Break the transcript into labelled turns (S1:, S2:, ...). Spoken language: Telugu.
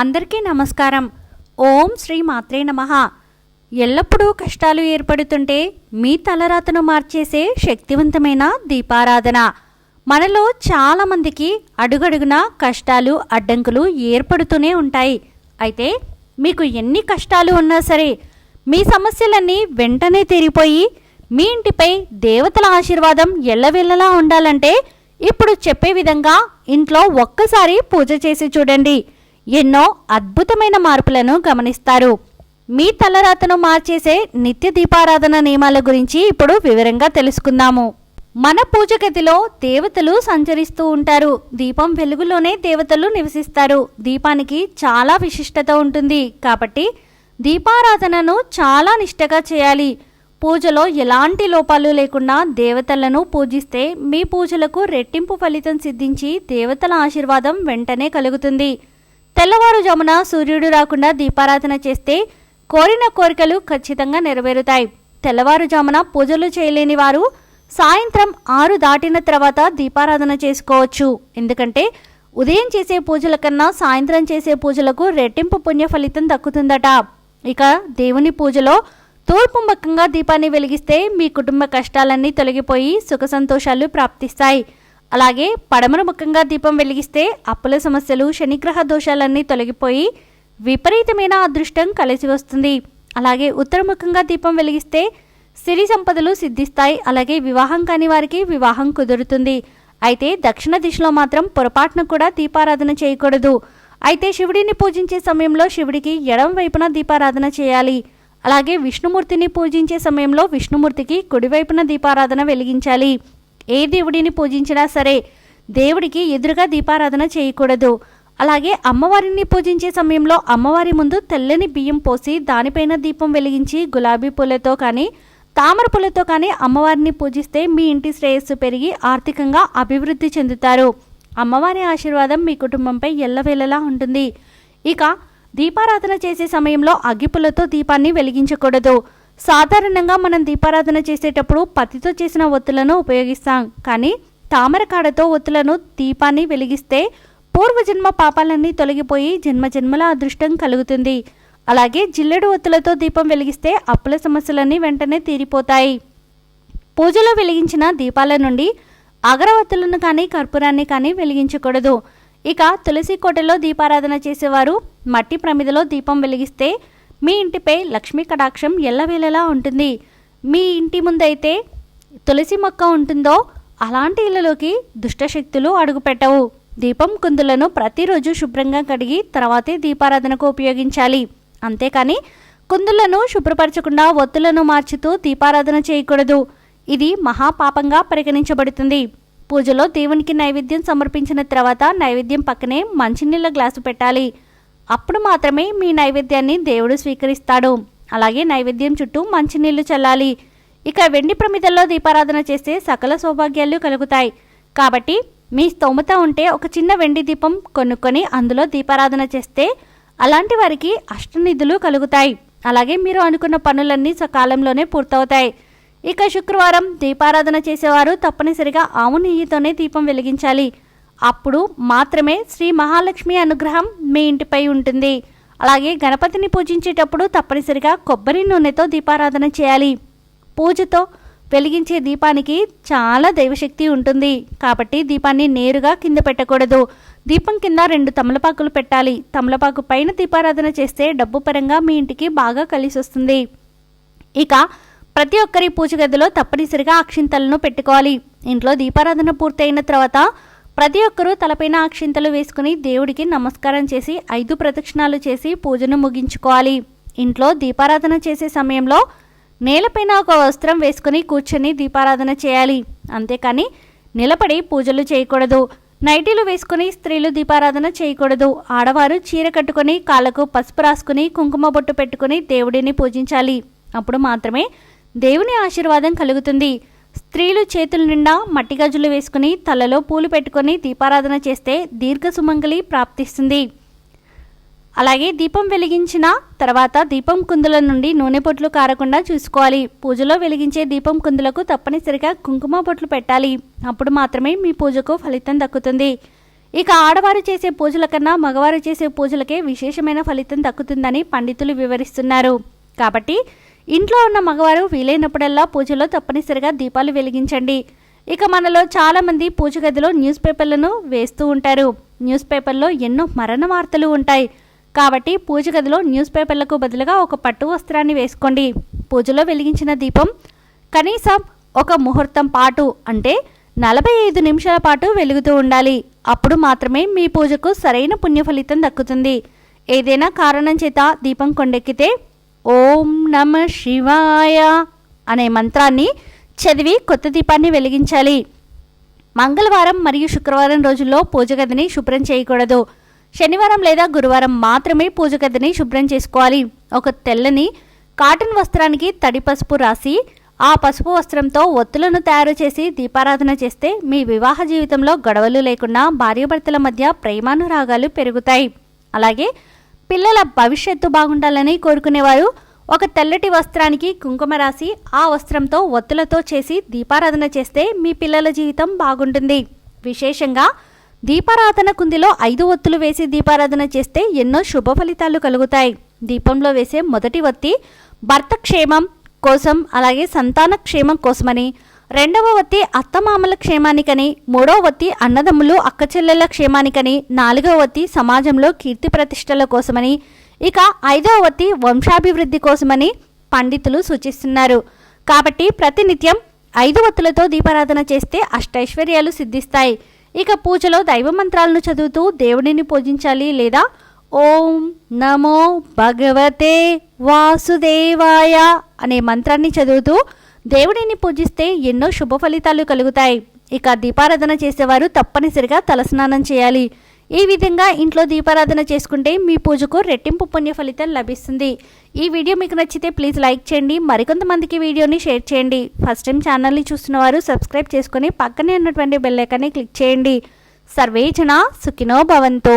S1: అందరికీ నమస్కారం. ఓం శ్రీ మాత్రే నమ. ఎల్లప్పుడూ కష్టాలు ఏర్పడుతుంటే మీ తలరాతను మార్చేసే శక్తివంతమైన దీపారాధన. మనలో చాలామందికి అడుగడుగునా కష్టాలు అడ్డంకులు ఏర్పడుతూనే ఉంటాయి. అయితే మీకు ఎన్ని కష్టాలు ఉన్నా సరే మీ సమస్యలన్నీ వెంటనే తీరిపోయి మీ ఇంటిపై దేవతల ఆశీర్వాదం ఎల్లవెల్లలా ఉండాలంటే ఇప్పుడు చెప్పే విధంగా ఇంట్లో ఒక్కసారి పూజ చేసి చూడండి. ఎన్నో అద్భుతమైన మార్పులను గమనిస్తారు. మీ తలరాతను మార్చేసే నిత్య దీపారాధన నియమాల గురించి ఇప్పుడు వివరంగా తెలుసుకుందాము. మన పూజ గదిలో దేవతలు సంచరిస్తూ ఉంటారు. దీపం వెలుగులోనే దేవతలు నివసిస్తారు. దీపానికి చాలా విశిష్టత ఉంటుంది. కాబట్టి దీపారాధనను చాలా నిష్టగా చేయాలి. పూజలో ఎలాంటి లోపాలు లేకుండా దేవతలను పూజిస్తే మీ పూజలకు రెట్టింపు ఫలితం సిద్ధించి దేవతల ఆశీర్వాదం వెంటనే కలుగుతుంది. తెల్లవారుజామున సూర్యుడు రాకుండా దీపారాధన చేస్తే కోరిన కోరికలు ఖచ్చితంగా నెరవేరుతాయి. తెల్లవారుజామున పూజలు చేయలేని వారు సాయంత్రం ఆరు దాటిన తర్వాత దీపారాధన చేసుకోవచ్చు. ఎందుకంటే ఉదయం చేసే పూజల కన్నా సాయంత్రం చేసే పూజలకు రెట్టింపు పుణ్య ఫలితం దక్కుతుందట. ఇక దేవుని పూజలో తూర్పు ముఖంగా దీపాన్ని వెలిగిస్తే మీ కుటుంబ కష్టాలన్నీ తొలగిపోయి సుఖ సంతోషాలు ప్రాప్తిస్తాయి. అలాగే పడమర ముఖంగా దీపం వెలిగిస్తే అప్పుల సమస్యలు శనిగ్రహ దోషాలన్నీ తొలగిపోయి విపరీతమైన అదృష్టం కలిసి వస్తుంది. అలాగే ఉత్తరముఖంగా దీపం వెలిగిస్తే సిరి సంపదలు సిద్ధిస్తాయి. అలాగే వివాహం కాని వారికి వివాహం కుదురుతుంది. అయితే దక్షిణ దిశలో మాత్రం పొరపాటున కూడా దీపారాధన చేయకూడదు. అయితే శివుడిని పూజించే సమయంలో శివుడికి ఎడం వైపున దీపారాధన చేయాలి. అలాగే విష్ణుమూర్తిని పూజించే సమయంలో విష్ణుమూర్తికి కుడివైపున దీపారాధన వెలిగించాలి. ఏ దేవుడిని పూజించినా సరే దేవుడికి ఎదురుగా దీపారాధన చేయకూడదు. అలాగే అమ్మవారిని పూజించే సమయంలో అమ్మవారి ముందు తెల్లని బియ్యం పోసి దానిపైన దీపం వెలిగించి గులాబీ పూలతో కానీ తామర పూలతో కానీ అమ్మవారిని పూజిస్తే మీ ఇంటి శ్రేయస్సు పెరిగి ఆర్థికంగా అభివృద్ధి చెందుతారు. అమ్మవారి ఆశీర్వాదం మీ కుటుంబంపై ఎల్లవేళలా ఉంటుంది. ఇక దీపారాధన చేసే సమయంలో అగ్గిపులతో దీపాన్ని వెలిగించకూడదు. సాధారణంగా మనం దీపారాధన చేసేటప్పుడు పత్తితో చేసిన ఒత్తులను ఉపయోగిస్తాం. కానీ తామరకాడతో ఒత్తులను దీపాన్ని వెలిగిస్తే పూర్వజన్మ పాపాలన్నీ తొలగిపోయి జన్మ జన్మల అదృష్టం కలుగుతుంది. అలాగే జిల్లెడు ఒత్తులతో దీపం వెలిగిస్తే అప్పుల సమస్యలన్నీ వెంటనే తీరిపోతాయి. పూజలో వెలిగించిన దీపాల నుండి అగరవత్తులను కానీ కర్పూరాన్ని కానీ వెలిగించకూడదు. ఇక తులసి కోటలో దీపారాధన చేసేవారు మట్టి ప్రమిదలో దీపం వెలిగిస్తే మీ ఇంటిపై లక్ష్మీ కటాక్షం ఎల్లవేళలా ఉంటుంది. మీ ఇంటి ముందైతే తులసి మొక్క ఉంటుందో అలాంటి ఇళ్ళలోకి దుష్టశక్తులు అడుగుపెట్టవు. దీపం కుందులను ప్రతిరోజు శుభ్రంగా కడిగి తర్వాతే దీపారాధనకు ఉపయోగించాలి. అంతేకాని కుందులను శుభ్రపరచకుండా ఒత్తులను మార్చుతూ దీపారాధన చేయకూడదు. ఇది మహాపాపంగా పరిగణించబడుతుంది. పూజలో దేవునికి నైవేద్యం సమర్పించిన తర్వాత నైవేద్యం పక్కనే మంచినీళ్ళ గ్లాసు పెట్టాలి. అప్పుడు మాత్రమే మీ నైవేద్యాన్ని దేవుడు స్వీకరిస్తాడు. అలాగే నైవేద్యం చుట్టూ మంచినీళ్ళు చల్లాలి. ఇక వెండి ప్రమిదల్లో దీపారాధన చేస్తే సకల సౌభాగ్యాలు కలుగుతాయి. కాబట్టి మీ స్తోమత ఉంటే ఒక చిన్న వెండి దీపం కొనుక్కొని అందులో దీపారాధన చేస్తే అలాంటి వారికి అష్టనిధులు కలుగుతాయి. అలాగే మీరు అనుకున్న పనులన్నీ సకాలంలోనే పూర్తవుతాయి. ఇక శుక్రవారం దీపారాధన చేసేవారు తప్పనిసరిగా ఆవు నెయ్యితోనే దీపం వెలిగించాలి. అప్పుడు మాత్రమే శ్రీ మహాలక్ష్మి అనుగ్రహం మీ ఇంటిపై ఉంటుంది. అలాగే గణపతిని పూజించేటప్పుడు తప్పనిసరిగా కొబ్బరి నూనెతో దీపారాధన చేయాలి. పూజతో వెలిగించే దీపానికి చాలా దైవశక్తి ఉంటుంది. కాబట్టి దీపాన్ని నేరుగా కింద పెట్టకూడదు. దీపం కింద రెండు తమలపాకులు పెట్టాలి. తమలపాకు పైన దీపారాధన చేస్తే డబ్బు పరంగా మీ ఇంటికి బాగా కలిసి వస్తుంది. ఇక ప్రతి ఒక్కరి పూజ గదిలో తప్పనిసరిగా అక్షింతలను పెట్టుకోవాలి. ఇంట్లో దీపారాధన పూర్తయిన తర్వాత ప్రతి ఒక్కరూ తలపైన అక్షింతలు వేసుకుని దేవుడికి నమస్కారం చేసి ఐదు ప్రదక్షిణాలు చేసి పూజను ముగించుకోవాలి. ఇంట్లో దీపారాధన చేసే సమయంలో నేలపైన ఒక వస్త్రం వేసుకుని కూర్చొని దీపారాధన చేయాలి. అంతేకాని నిలబడి పూజలు చేయకూడదు. నైటీలు వేసుకుని స్త్రీలు దీపారాధన చేయకూడదు. ఆడవారు చీర కట్టుకొని కాళ్ళకు పసుపు రాసుకుని కుంకుమ బొట్టు పెట్టుకుని దేవుడిని పూజించాలి. అప్పుడు మాత్రమే దేవుని ఆశీర్వాదం కలుగుతుంది. స్త్రీలు చేతుల నిండా మట్టి గజులు వేసుకుని తలలో పూలు పెట్టుకొని దీపారాధన చేస్తే దీర్ఘ సుమంగళి ప్రాప్తిస్తుంది. అలాగే దీపం వెలిగించిన తర్వాత దీపం కుందుల నుండి నూనె పొట్లు కారకుండా చూసుకోవాలి. పూజలో వెలిగించే దీపం కుందులకు తప్పనిసరిగా కుంకుమ పొట్లు పెట్టాలి. అప్పుడు మాత్రమే మీ పూజకు ఫలితం దక్కుతుంది. ఇక ఆడవారు చేసే పూజల కన్నా మగవారు చేసే పూజలకే విశేషమైన ఫలితం దక్కుతుందని పండితులు వివరిస్తున్నారు. కాబట్టి ఇంట్లో ఉన్న మగవారు వీలైనప్పుడల్లా పూజలో తప్పనిసరిగా దీపాలు వెలిగించండి. ఇక మనలో చాలామంది పూజ గదిలో న్యూస్ పేపర్లను వేస్తూ ఉంటారు. న్యూస్ పేపర్లో ఎన్నో మరణ వార్తలు ఉంటాయి. కాబట్టి పూజ గదిలో న్యూస్ పేపర్లకు బదులుగా ఒక పట్టు వస్త్రాన్ని వేసుకోండి. పూజలో వెలిగించిన దీపం కనీసం ఒక ముహూర్తం పాటు అంటే నలభై ఐదు నిమిషాల పాటు వెలుగుతూ ఉండాలి. అప్పుడు మాత్రమే మీ పూజకు సరైన పుణ్య ఫలితం దక్కుతుంది. ఏదైనా కారణం చేత దీపం కొండెక్కితే ఓం నమ శివాయ అనే మంత్రాన్ని చదివి కొత్త దీపాన్ని వెలిగించాలి. మంగళవారం మరియు శుక్రవారం రోజుల్లో పూజ గదిని శుభ్రం చేయకూడదు. శనివారం లేదా గురువారం మాత్రమే పూజ గదిని శుభ్రం చేసుకోవాలి. ఒక తెల్లని కాటన్ వస్త్రానికి తడి పసుపు రాసి ఆ పసుపు వస్త్రంతో ఒత్తులను తయారు చేసి దీపారాధన చేస్తే మీ వివాహ జీవితంలో గొడవలు లేకుండా భార్యాభర్తల మధ్య ప్రేమానురాగాలు పెరుగుతాయి. అలాగే పిల్లల భవిష్యత్తు బాగుండాలని కోరుకునేవారు. ఒక తెల్లటి వస్త్రానికి కుంకుమ రాసి ఆ వస్త్రంతో ఒత్తులతో చేసి దీపారాధన చేస్తే మీ పిల్లల జీవితం బాగుంటుంది. విశేషంగా దీపారాధన కుందిలో ఐదు ఒత్తులు వేసి దీపారాధన చేస్తే ఎన్నో శుభ ఫలితాలు కలుగుతాయి. దీపంలో వేసే మొదటి ఒత్తి భర్త క్షేమం కోసం అలాగే సంతాన క్షేమం కోసమని రెండవ వత్తి అత్తమామల క్షేమానికని మూడవ వత్తి అన్నదమ్ములు అక్కచెల్లెల క్షేమానికని నాలుగవ వత్తి సమాజంలో కీర్తి ప్రతిష్టల కోసమని ఇక ఐదవ వత్తి వంశాభివృద్ధి కోసమని పండితులు సూచిస్తున్నారు. కాబట్టి ప్రతినిత్యం ఐదు వత్తులతో దీపారాధన చేస్తే అష్టైశ్వర్యాలు సిద్ధిస్తాయి. ఇక పూజలో దైవ మంత్రాలను చదువుతూ దేవుడిని పూజించాలి లేదా ఓం నమో భగవతే వాసుదేవాయ అనే మంత్రాన్ని చదువుతూ దేవుడిని పూజిస్తే ఎన్నో శుభ ఫలితాలు కలుగుతాయి. ఇక దీపారాధన చేసేవారు తప్పనిసరిగా తలస్నానం చేయాలి. ఈ విధంగా ఇంట్లో దీపారాధన చేసుకుంటే మీ పూజకు రెట్టింపు పుణ్య ఫలితం లభిస్తుంది. ఈ వీడియో మీకు నచ్చితే ప్లీజ్ లైక్ చేయండి. మరికొంతమందికి వీడియోని షేర్ చేయండి. ఫస్ట్ టైం ఛానల్ని చూస్తున్న వారు సబ్స్క్రైబ్ చేసుకుని పక్కనే ఉన్నటువంటి బెల్లైకాన్ని క్లిక్ చేయండి. సర్వేజన సుఖినో భవంతు.